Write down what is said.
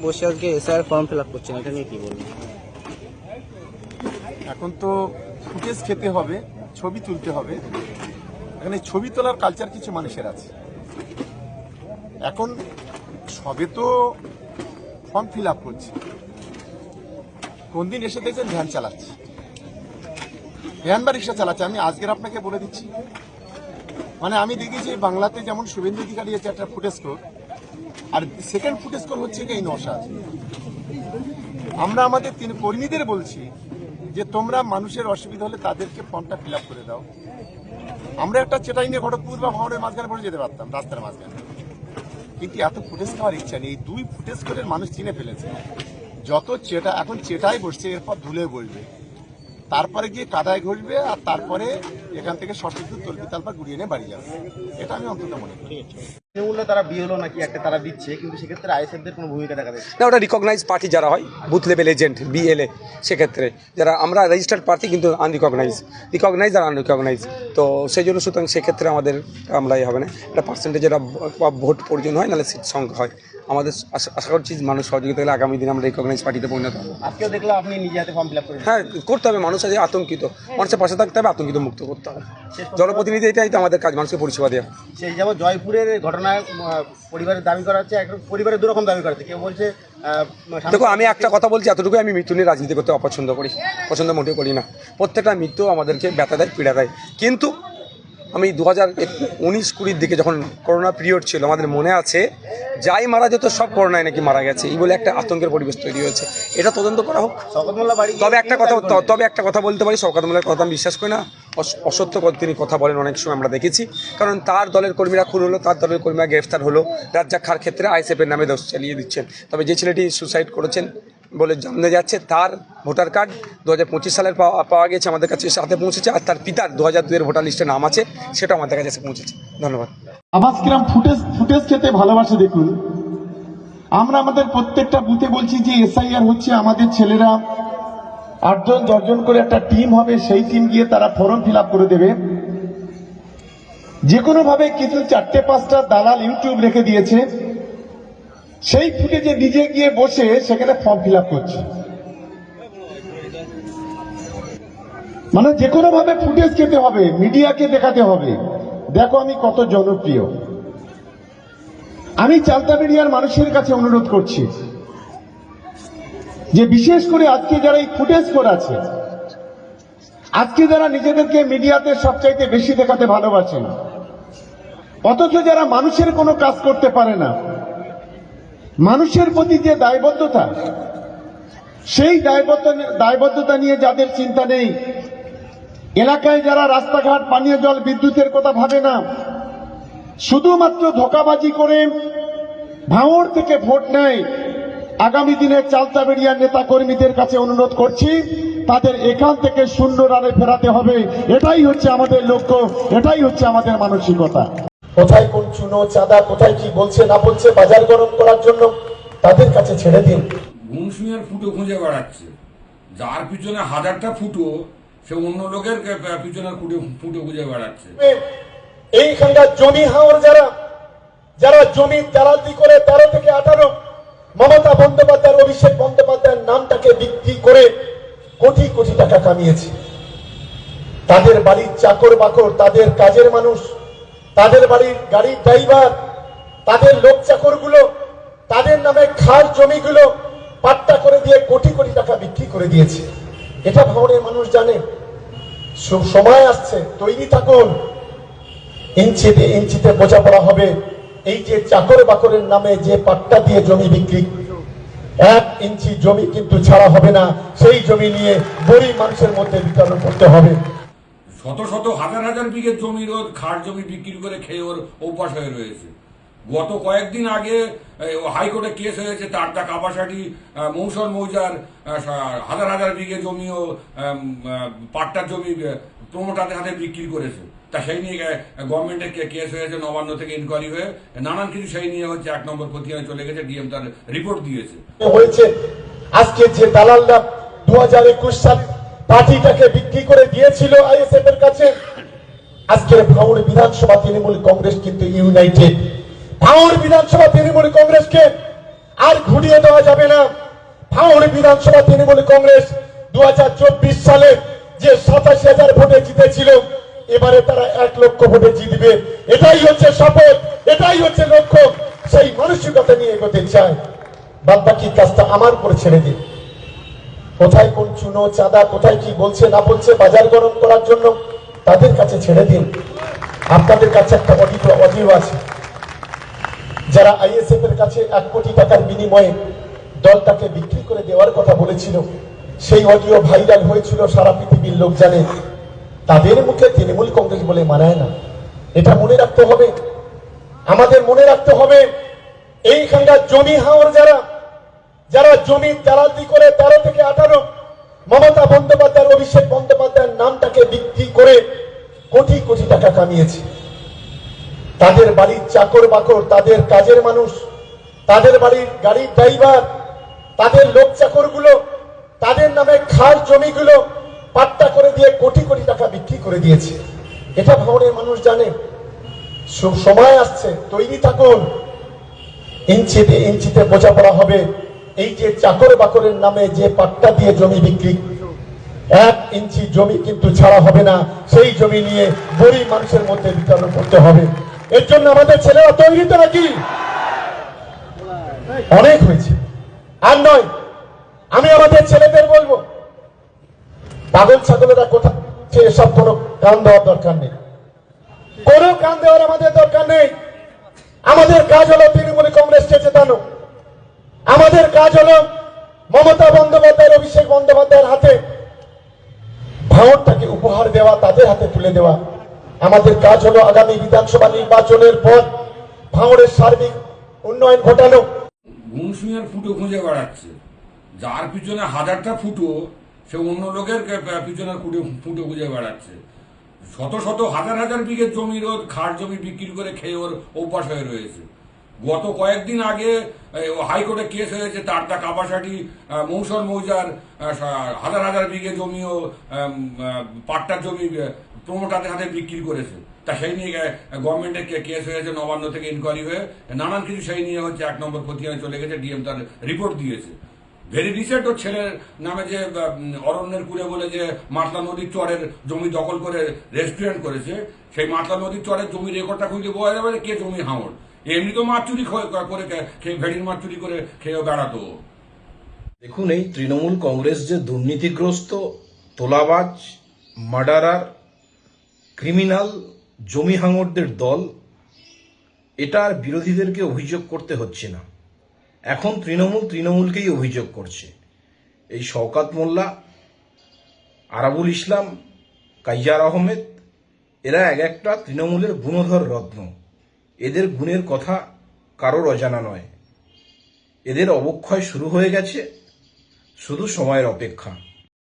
বসে আজকে SIR form fill up করছেন, এটা নিয়ে কি বলবেন? এখন তো ফুটেজ খেতে হবে, ছবি তুলতে হবে। এখানে ছবি তোলার কালচার কিছু মানুষের আছে। এখন সবে তো ফর্ম ফিল আপ করছে। কোন দিন এসে দেখছেন ভ্যান চালাচ্ছে। ভ্যান বা রিক্সা চালাচ্ছে, আমি আজকের আপনাকে বলে দিচ্ছি। মানে আমি দেখেছি বাংলাতে যেমন শুভেন্দু অধিকারী আছে একটা ফুটেজ স্কোর আর সেকেন্ড ফুটেজ স্কোর হচ্ছে এই নশা। আমরা আমাদের তিন কর্মীদের বলছি যে তোমরা মানুষের অসুবিধা হলে তাদেরকে ফর্মটা ফিল করে দাও। আমরা একটা চেটাই নিয়ে খড়গপুর বা ভাঙড়ের মাঝখানে পড়ে যেতে পারতাম, রাস্তার মাঝখানে। কিন্তু এত ফুটেজ খাওয়ার ইচ্ছা নেই, দুই ফুটেজ করে মানুষ চিনে ফেলেছে। যত চেটা এখন চেটাই বসছে, এরপর ধুলে বসবে। তারপরে গিয়ে কাদায় ঘষবে আর তারপরে এখান থেকে সঠিক তর্কি তালপা গুড়িয়ে নিয়ে বাড়ি যাবে। এটা আমি অন্তত মনে করি। তৃণমূলে তারা নাকি একটা তারা দিচ্ছে কিন্তু সেক্ষেত্রে আইএসএফদের কোনো ভূমিকা দেখা যাচ্ছে? না ওটা রিকগনাইজ পার্টি যারা হয় বুথ লেভেল এজেন্ট বিএলএ সেক্ষেত্রে। যারা আমরা রেজিস্টার্ড প্রার্থী কিন্তু আনরিকগনাইজ রিকগনাইজ আর আনরিকগনাইজ তো সেই জন্য সুতরাং সেক্ষেত্রে আমাদের আমরা ইয়ে হবে না। পার্সেন্টেজ ভোট প্রয়োজন হয় নাহলে সিট সংখ্যা হয়। আমাদের আশা করছি মানুষ সহযোগিতা হলে আগামী দিনে আমরা রিকগনাইজ পার্টিতে পরিণত হব। আজকেও দেখলাম আপনি নিজে হাতে ফর্ম ফিল আপ হ্যাঁ করতে হবে। মানুষ আছে আতঙ্কিত। মানুষের পাশে থাকতে হবে আতঙ্কিত মুক্ত করতে হবে। জনপ্রতিনিধি এটাই তো আমাদের কাজ মানুষকে পরিষেবা দেওয়া। সেই যেমন জয়পুরের ঘটনায় পরিবারের দাবি করা হচ্ছে এক পরিবারের দু রকম দাবি করা হচ্ছে। কেউ বলছে দেখো আমি একটা কথা বলছি এতটুকু আমি মৃত্যু নিয়ে রাজনীতি করতে অপছন্দ করি। পছন্দ মোটেও করি না। প্রত্যেকটা মৃত্যু আমাদেরকে ব্যথা দেয় পীড়া দেয়। কিন্তু আমি দু হাজার উনিশ কুড়ির দিকে যখন করোনা পিরিয়ড ছিল আমাদের মনে আছে যাই মারা যেত সব করোনায় নাকি মারা গেছে এই বলে একটা আতঙ্কের পরিবেশ তৈরি হয়েছে। এটা তদন্ত করা হোক। তবে একটা কথা তবে একটা কথা বলতে পারি শওকাত মোল্লার কথা আমি বিশ্বাস করি না। অস- অসত্য তিনি কথা বলেন অনেক সময় আমরা দেখেছি। কারণ তার দলের কর্মীরা খুন হলো তার দলের কর্মীরা গ্রেফতার হলো। রাজ্জাক খার ক্ষেত্রে আইএসএফের নামে দোষ চালিয়ে দিচ্ছেন। তবে যে ছেলেটি সুসাইড করেছেন বলে জানা যাচ্ছে, তার ভোটার কার্ড দু হাজার পঁচিশ সালের পাওয়া পাওয়া গেছে আমাদের কাছে, সাথে পৌঁছেছে, আর তার পিতার দু হাজার দুয়ের ভোটার লিস্টে নাম আছে সেটা আমাদের কাছে পৌঁছেছে। ধন্যবাদ। আবাস কিরাম ফুটেজ ফুটেজ খেতে ভালোবাসে, দেখুন। আমরা আমাদের প্রত্যেকটা বুথে বলছি যে এসআইআর হচ্ছে আমাদের ছেলেরা। আটজন, দশজন করে একটা টিম হবে, সেই টিম গিয়ে তারা ফর্ম ফিল করে দেবে। যে কোনো ভাবে কিছু চারটে, পাঁচটা দালাল ইউটিউব রেখে দিয়েছে। সেই ফুটেজে নিজে গিয়ে বসে সেখানে ফর্ম ফিল করছে। মানে যে কোনো ভাবে ফুটেজ খেতে হবে, মিডিয়াকে দেখাতে হবে। দেখো আমি কত জনপ্রিয়। আমি চালতা মিডিয়ার মানুষের কাছে অনুরোধ করছি যে বিশেষ করে আজকে যারা এই ফুটেজ করাছে আজকে যারা নিজেদেরকে মিডিয়াতে সবচাইতে বেশি দেখাতে ভালোবাসেন, অথচ যারা মানুষের কোনো কাজ করতে পারে না মানুষের প্রতি যে দায়বদ্ধতা, সেই দায়বদ্ধ দায়বদ্ধতা নিয়ে যাদের চিন্তা নেই, এলাকায় যারা রাস্তাঘাট, পানীয় জল, বিদ্যুতের কথা ভাবে না, শুধুমাত্র ধোকাবাজি করে ভাঙড় থেকে ভোট নেয়, আগামী দিনে চালতাবেড়িয়ার নেতা কর্মীদের কাছে অনুরোধ করছি, তাদের এখান থেকে শূন্য রানে ফেরাতে হবে। এটাই হচ্ছে আমাদের লক্ষ্য, এটাই হচ্ছে আমাদের মানসিকতা। কোথায় কোন চুনো চাঁদা কোথায় কি বলছে না বলছে বাজার গরম করার জন্য তাদের কাছে ছেড়ে দিন। গুনসুনের ফুটো খুঁজে বেড়াচ্ছে। যার পিছনে হাজারটা ফুটো সে অন্য লোকের পিছনে ফুটো ফুটো খুঁজে বেড়াচ্ছে। এইখানকার জমি হাওর যারা যারা জমি দালালি করে তেরো থেকে আঠারো মমতা বন্দ্যোপাধ্যায় অভিষেক বন্দ্যোপাধ্যায়ের নামটাকে বিক্রি করে কোটি কোটি টাকা কামিয়েছে। তাদের বাড়ির চাকর বাকর তাদের কাজের মানুষ তাদের বাড়ির গাড়ির ড্রাইভার, তাদের লোক চাকরগুলো, তাদের নামে খাস জমিগুলো পাট্টা করে দিয়ে কোটি কোটি টাকা বিক্রি করে দিয়েছে। এটা ভাঙড়ের মানুষ জানে। সময় আসছে, তৈরি থাকুন। ইঞ্চিতে ইঞ্চিতে বোঝাপড়া হবে। এই যে চাকর বাকরের নামে যে পাট্টা দিয়ে জমি বিক্রি, এক ইঞ্চি জমি কিন্তু ছাড়া হবে না। সেই জমি নিয়ে গরিব মানুষের মধ্যে বিতরণ করতে হবে। শত শত হাজার হাজার বিঘে জমির ওর খাট জমি বিক্রি করে খেয়ে ওর অভ্যাস হয়ে রয়েছে। গত কয়েকদিন আগে হাইকোর্টে কেস হয়েছে তারটা কাপাসাটি মৌসর মৌজার হাজার হাজার বিঘে জমি ও পাট্টার জমি প্রমোটারদের হাতে বিক্রি করেছে। তা সেই নিয়ে গভর্নমেন্টের কেস হয়েছে, নবান্ন থেকে ইনকোয়ারি হয়ে, নানান কিছু সেই নিয়ে হচ্ছে এক নম্বর প্রতিহারে চলে গেছে, ডিএম তার রিপোর্ট দিয়েছে। হয়েছে। আজকে যে দালালরা দু হাজার একুশ সালে পার্টিটাকে বিক্রি করে দিয়েছিল আইএসএফ এর কাছে। আজকের ভাঙড় বিধানসভা তৃণমূল কংগ্রেস কিন্তু ইউনাইটেড। ভাঙড় বিধানসভা তৃণমূল কংগ্রেসকে আর ঘুরিয়ে দেওয়া যাবে না। ভাঙড় বিধানসভা তৃণমূল কংগ্রেস দু হাজার চব্বিশ সালে যে সাতাশি হাজার ভোটে জিতেছিল, এবারে তারা এক লক্ষ ভোটে জিতবে। এটাই হচ্ছে শপথ, এটাই হচ্ছে লক্ষ্য। সেই মানসিকতা নিয়ে এগোতে চায়। বাদ বাকি কাজটা আমার উপরে ছেড়ে দিন। কোথায় কোন চুনো চাঁদা, কোথায় কি বলছে, না বলছে, বাজার গরম করার জন্য তাদের কাছে ছেড়ে দিন। আপনাদের কাছে একটা অডিও অডিও আছে। যারা আইএসএফ এর কাছে এক কোটি টাকার বিনিময়ে দলটাকে বিক্রি করে দেওয়ার কথা বলেছিল, সেই অডিও ভাইরাল হয়েছিল সারা পৃথিবীর লোক জানে তাদের মুখে তৃণমূল কংগ্রেস বলে মানায় না। এটা মনে রাখতে হবে। আমাদের মনে রাখতে হবে, এইখানকার জমি হাওর যারা যারা জমি দালালি করে তেরো থেকে আঠারো, মমতা বন্দ্যোপাধ্যায় অভিষেক বন্দ্যোপাধ্যায়ের নামটাকে বিক্রি করে কোটি কোটি টাকা কামিয়েছে। তাদের বাড়ির চাকর বাকর, তাদের কাজের মানুষ, তাদের বাড়ির গাড়ির ড্রাইভার, তাদের লোক চাকরগুলো, তাদের নামে খাস জমিগুলো পাট্টা করে দিয়ে কোটি কোটি টাকা বিক্রি করে দিয়েছে। এটা ভাঙড়ের মানুষ জানে। সময় আসছে, তৈরি থাকুন। ইঞ্চিতে ইঞ্চিতে বোঝাপড়া হবে। এই যে চাকর বাকরের নামে যে পাট্টা দিয়ে জমি বিক্রি, এক ইঞ্চি জমি কিন্তু ছাড়া হবে না, সেই জমি নিয়ে গরিব মানুষের মধ্যে বিতরণ করতে হবে। এর জন্য আমাদের ছেলেরা তৈরি তো নাকি? অনেক হয়েছে। আর নয়, আমি আমাদের ছেলেদের বলব, পাগল ছাগলেরা কোথা এসব কোনো কান দেওয়ার দরকার নেই। কোনো কান দেওয়ার আমাদের দরকার নেই। আমাদের কাজ হলো তৃণমূল কংগ্রেসকে চেতানো আমাদের কাজ হলো মমতা বন্দ্যোপাধ্যায় অভিষেক বন্দ্যোপাধ্যায়ের হাতে ভাঙরটাকে উপহার দেওয়া, তাদের হাতে তুলে দেওয়া। আমাদের কাজ হলো আগামী বিধানসভা নির্বাচনের পর ভাঙড়ের সার্বিক উন্নয়ন ঘটানো। গুনসুইয়ের ফুটো খুঁজে বেড়াচ্ছে। যার পিছনে হাজারটা ফুটো, সে অন্য লোকের পিছনে ফুটো ফুটো খুঁজে বেড়াচ্ছে। শত শত, হাজার হাজার বিঘে জমির ওর খাট জমি বিক্রি করে খেয়ে ওর অভ্যাস হয়ে রয়েছে। গত কয়েকদিন আগে হাইকোর্টে কেস হয়েছে তারটা কাপাসাটি মৌসর মৌজার হাজার হাজার বিঘে জমি ও আম, পাট্টার জমি প্রমোটারদের হাতে বিক্রি করেছে। তা সেই নিয়ে গভর্নমেন্টের কেস হয়েছে নবান্ন থেকে ইনকোয়ারি হয়ে নানান কিছু সেই নিয়ে হচ্ছে এক নম্বর খতিয়ানে চলে গেছে ডিএম তার রিপোর্ট দিয়েছে। ভেরি রিসেন্ট ওর ছেলের নামে যে অরণ্যের কুড়ে বলে যে মাতলা নদীর চরের জমি দখল করে রেস্টুরেন্ট করেছে সেই মাতলা নদীর চরের জমি রেকর্ডটা খুঁজে বোঝা যাবে কে জমি হাঙড় এমনি তো মাছ চুরি করে খেয়ে ভেড়ির মাছ চুরি করে খেয়ে বেড়াতো। দেখুন, এই তৃণমূল কংগ্রেস যে দুর্নীতিগ্রস্ত, তোলাবাজ, মার্ডারার, ক্রিমিনাল, জমি হাঙরদের দল, এটা আর বিরোধীদেরকে অভিযোগ করতে হচ্ছে না। এখন তৃণমূল তৃণমূলকেই অভিযোগ করছে। এই শওকাত মোল্লা, আরাবুল ইসলাম, কাইয়ার আহমেদ, এরা এক একটা তৃণমূলের গুণধর রত্ন। এদের গুণের কথা কারোর অজানা নয়। এদের অবক্ষয় শুরু হয়ে গেছে। শুধু সময়ের অপেক্ষা।